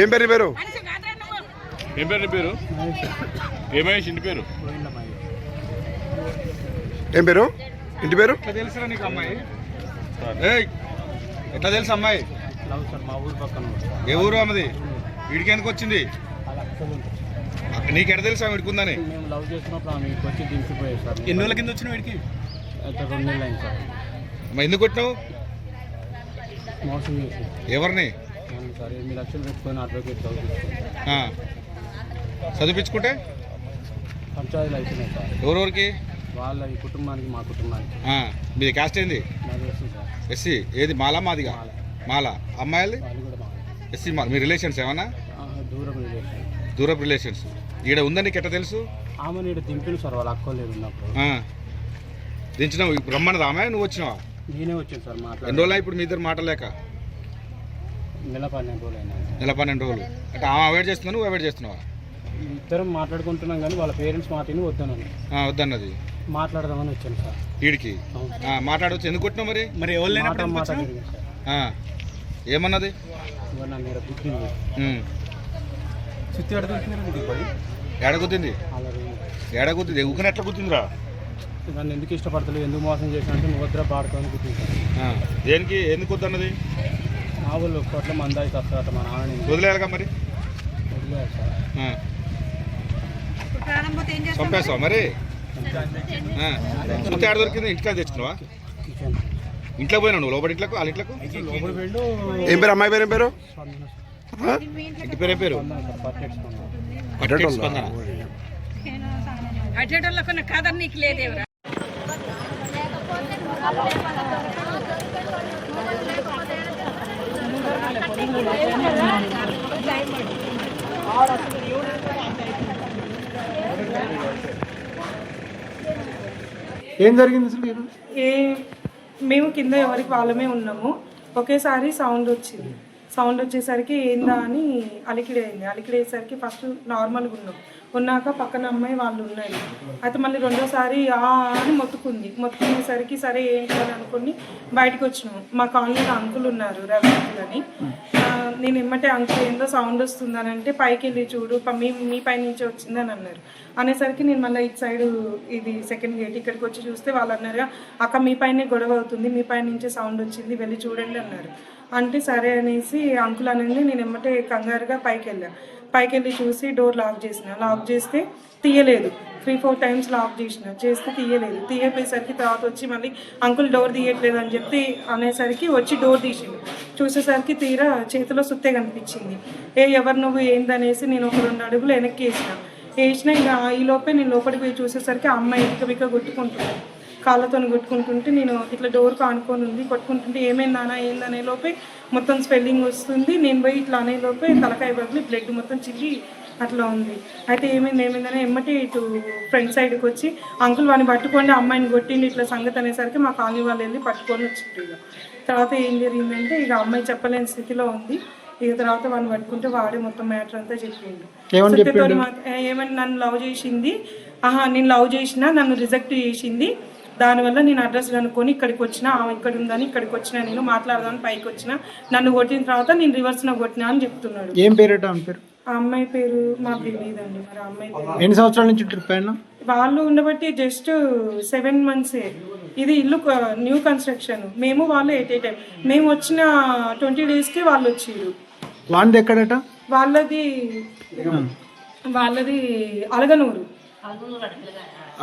ఏం పేరు పేరు? ఏం పేరు పేరు? ఏమేసి ఇంటి పేరు? ఏం పేరు? ఇంటి పేరు? ఎట్లా తెలుసురా నీకు అమ్మాయి? ఏయ్ ఎట్లా తెలుసు అమ్మాయి? ఏ ఊరు అమ్మది వీడికి ఎందుకు వచ్చింది? నీకు ఎట్లా తెలుసా ఆమె సార్ ఎన్ని రోజుల కింద వచ్చిన వీడికి? ఎందుకు కొట్టినావు? మోసం చేసి. ఎవరిని? సార్ ఎనిమిది లక్షలు పెట్టుకొని అడ్వకేట్ చదివించుకోండి ఆ. చదివించుకుంటే పంచాయతీలు అయిపోయినాయి సార్. ఎవరెవరికి? వాళ్ళ ఈ కుటుంబానికి మా కుటుంబానికి. మీది కాస్ట్ ఏంది? ఎస్సీ ఏది మాలా మాదిగా? మాల. అమ్మాయిలు మా ఎస్సీ మాల మీ రిలేషన్స్ ఏమన్నా? దూరం రిలేషన్. దూరపు రిలేషన్స్. ఈడ ఉందని ఎట్లా తెలుసు? ఆమె దింపిన సార్ వాళ్ళ అక్క లేదు ఉన్నప్పుడు. దించినావు ఇప్పుడు రమ్మన్నది ఆమె? నువ్వు వచ్చినావా? నేనే వచ్చాను సార్ ఎన్ని మాట్లాడి రోజులు ఇప్పుడు మీ ఇద్దరు మాటలేక నెల పన్నెండు రోజులు అయినా. నెల పన్నెండు రోజులు. అంటే ఆమె అవాయిడ్ చేస్తున్నా నువ్వు అవాయిడ్ చేస్తున్నావా? ఇద్దరం మాట్లాడుకుంటున్నాం కానీ వాళ్ళ పేరెంట్స్ మాటని వద్దనని ఆ, వద్దన్నది. మాట్లాడదామని వచ్చాను సార్. వీడికి ఆ, మాట్లాడవచ్చు ఎందుకు కొట్టినావు మరి? మరి మాట మాట జరిగింది సార్. ఆ. ఏమన్నది? ఇవాళ నన్ను ఇక్కడ గుర్తింది ఉమ్. చుట్టూ అడుగుతున్నారు ఏడ గుద్దింది? అలా ఎట్లా గుద్దిందిరా? నన్ను ఎందుకు ఇష్టపడతలేదు ఎందుకు మోసం చేసిన అంటే నువ్వు వద్దురా పాడుకొని గుర్తించాను ఆ. దేనికి? ఎందుకు వద్దన్నది? మా వాళ్ళు కొట్ల మందాయి తస్తారట మా నాన్న నేను వదిలేయాలిగా మరి? సార్. ఆ. చంపేస్తావా మరి? ఆ. సుత్తి ఆడ దొరికింది ఇంటికి తెచ్చుకున్నావా ఇంట్లో పోయినా నువ్వు లోపల ఇంట్లోకి వాళ్ళ ఇంట్లోకి? వెళ్ళు. ఏం పేరు అమ్మాయి పేరు ఏం పేరు? ఇంటి పేరు ఏం పేరు? పట్టేటి స్పందన. కథ నీకు లేదేవరా? ఏం జరిగింది అసలు ఏ మేము కింద ఎవరికి వాళ్ళమే ఉన్నాము. ఒకేసారి సౌండ్ వచ్చింది. సౌండ్ వచ్చేసరికి ఏందా అని అలికిడైంది అలికిడేసరికి ఫస్ట్ నార్మల్గా ఉన్నాం. ఉన్నాక పక్కన అమ్మాయి వాళ్ళు ఉన్నాయి. అయితే మళ్ళీ రెండోసారి ఆ అని మొత్తుకుంది. మొత్తుకునేసరికి సరే ఏంటి అని అనుకుని బయటకు వచ్చినాము. మా కాలనీలో అంకుల్ ఉన్నారు రవి అంకుల్ అని. నేను ఇమ్మటే అంకుల్ ఏందో సౌండ్ వస్తుందని అంటే పైకి వెళ్ళి చూడు మీ మీ పై నుంచి వచ్చిందని అన్నారు. అనేసరికి నేను మళ్ళీ ఇటు సైడ్ ఇది సెకండ్ గేట్ ఇక్కడికి వచ్చి చూస్తే వాళ్ళు అన్నారు అక్క మీ పైనే గొడవ అవుతుంది మీ పై నుంచే సౌండ్ వచ్చింది వెళ్ళి చూడండి అన్నారు. అంటే సరే అనేసి అంకుల్ అనేది నేను ఇమ్మటే కంగారుగా పైకి వెళ్ళాను పైకి వెళ్ళి చూసి డోర్ లాక్ చేసిన. లాక్ చేస్తే తీయలేదు. త్రీ ఫోర్ టైమ్స్ లాక్ చేసిన. చేస్తే తీయలేదు. తీయపోయేసరికి తర్వాత వచ్చి మళ్ళీ అంకుల్ డోర్ తీయట్లేదు అని చెప్పి అనేసరికి వచ్చి డోర్ తీసిండు. చూసేసరికి తీరా చేతిలో సుత్తే కనిపించింది. ఏ ఎవరు నువ్వు? ఏందనేసి నేను ఒక రెండు అడుగులు వెనక్కి వేసిన. వేసిన ఇక ఈ లోపే నేను లోపలికి పోయి చూసేసరికి ఆ అమ్మాయి ఇక బిక్క కొట్టుకుంటుంది. కాళ్ళతో కొట్టుకుంటుంటే నేను ఇట్లా డోర్కి ఆనుకొని ఉంది. కొట్టుకుంటుంటే ఏమైంది నాన్న ఏందనే లోపే మొత్తం స్పెల్లింగ్ వస్తుంది. నేను పోయి ఇట్లా అనే లోపే తలకాయ పగిలి బ్లడ్ మొత్తం చిల్లి అట్లా ఉంది. అయితే ఏమైంది ఏమైందని ఎమ్మటి ఇటు ఫ్రంట్ సైడ్కి వచ్చి అంకుల్ వాడిని పట్టుకోండి అమ్మాయిని కొట్టిండి ఇట్లా సంగతి అనేసరికి మా కాలనీ వాళ్ళు వెళ్ళి పట్టుకొని వచ్చిండ్రు ఇక. తర్వాత ఏం జరిగిందంటే ఇక అమ్మాయి చెప్పలేని స్థితిలో ఉంది. ఇక తర్వాత వాడిని పట్టుకుంటే వాడే మొత్తం మ్యాటర్ అంతా చెప్పిండు. ఏ- ఏమని నన్ను లవ్ చేసింది? ఆహా నేను లవ్ చేసిన నన్ను రిజెక్ట్ చేసింది? దానివల్ల నేను అడ్రస్ కనుక్కొని ఇక్కడికి వచ్చిన ఆమె ఇక్కడ ఉందని ఇక్కడికి వచ్చిన నేను మాట్లాడదామని పైకి వచ్చిన నన్ను కొట్టిన తర్వాత నేను రివర్స్లో కొట్టినా అని చెప్తున్నాడు. ఏం ఆమె పేరు? ఆ అమ్మాయి పేరు మాకు తెలియదండి మరి ఆ అమ్మాయి పేరు. ఎన్ని సంవత్సరాల నుంచి ట్రిప్ అయినా వాళ్ళు ఉండబట్టి జస్ట్ సెవెన్ మంత్సే ఇది ఇల్లు న్యూ కన్స్ట్రక్షన్. మేము వాళ్ళు ఎయిట్ ఎయిట్ మేము వచ్చిన ట్వంటీ డేస్కి వాళ్ళు వచ్చిర్రు. వాంది ఎక్కడట? వాళ్ళది వాళ్ళది అలగనూరు.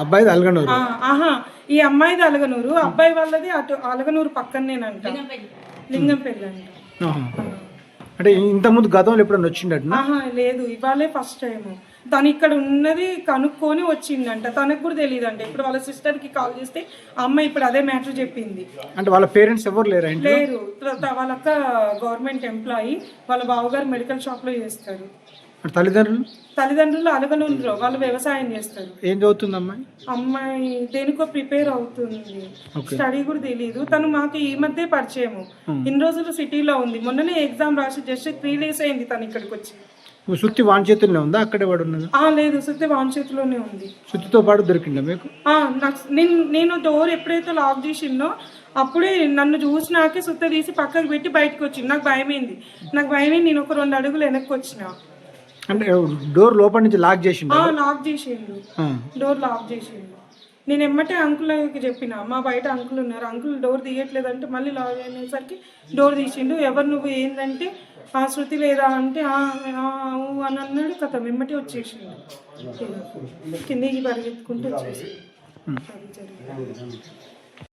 అబ్బాయిది అల్గనూరు? ఆ, ఆహా ఈ అమ్మాయిది అలగనూరు. అబ్బాయి వాళ్ళది అటు అలగనూరు పక్కనేనంట లింగంపల్లి అంట. అంటే ఇంతకుముందు గతంలో ఎప్పుడైనా వచ్చిండట ఆహా లేదు. ఇవాళే ఫస్ట్ టైం తను ఇక్కడ ఉన్నది కనుక్కొని వచ్చిందంట. తనకు కూడా తెలియదు అంట ఇప్పుడు వాళ్ళ సిస్టర్కి కాల్ చేస్తే ఆ అమ్మాయి ఇప్పుడు అదే మ్యాటర్ చెప్పింది. అంటే వాళ్ళ పేరెంట్స్ ఎవరు లేరా ఇంట్లో? లేరు. వాళ్ళక్క గవర్నమెంట్ ఎంప్లాయీ. వాళ్ళ బావగారు మెడికల్ షాప్లో చేస్తారు. తల్లిదండ్రులు? తల్లిదండ్రులు అలగనూరులో వాళ్ళు వ్యవసాయం చేస్తారు. ఏం చదువుతుంది అమ్మాయి అమ్మాయి దేనికో ప్రిపేర్ అవుతుంది. స్టడీ కూడా తెలియదు తను మాకు ఈ మధ్య పరిచయము. ఇన్ని రోజులు సిటీలో ఉంది. మొన్ననే ఎగ్జామ్ రాసి జస్ట్ త్రీ డేస్ అయింది తను ఇక్కడికి వచ్చి. నువ్వు సుత్తి వాన్ చేతుల్లో ఉందా? అక్కడే వాడు ఉన్నదా లేదు. సుత్తి వాన్ చేతిలోనే ఉంది. సుత్తితో పాటు దొరికిందా మీకు? నేను డోర్ ఎప్పుడైతే లాక్ చేసిందో అప్పుడే నన్ను చూసినాకే సుత్త తీసి పక్కకు పెట్టి బయటకు వచ్చింది. నాకు భయమైంది. నాకు భయమైంది. నేను ఒక రెండు అడుగులు వెనక్కి వచ్చిన. అంటే డోర్ లోపల నుంచి లాక్ చేసిండు? ఆ, లాక్ చేసిండు. డోర్ లాక్ చేసిండు. నేను ఎమ్మటే అంకుల్కి చెప్పిన మా బయట అంకుల్ ఉన్నారు. అంకుల్ డోర్ తీయట్లేదంటే మళ్ళీ లాక్ అనేసరికి డోర్ తీసిండు. ఎవరు నువ్వు ఏంటంటే ఆ శృతి లేదా అంటే "ఆ, ఆ, ఊ" అని అన్నాడు. కథ ఎమ్మటే వచ్చేసిండు. కిందికి పరిగెత్తుకుంటూ వచ్చేసి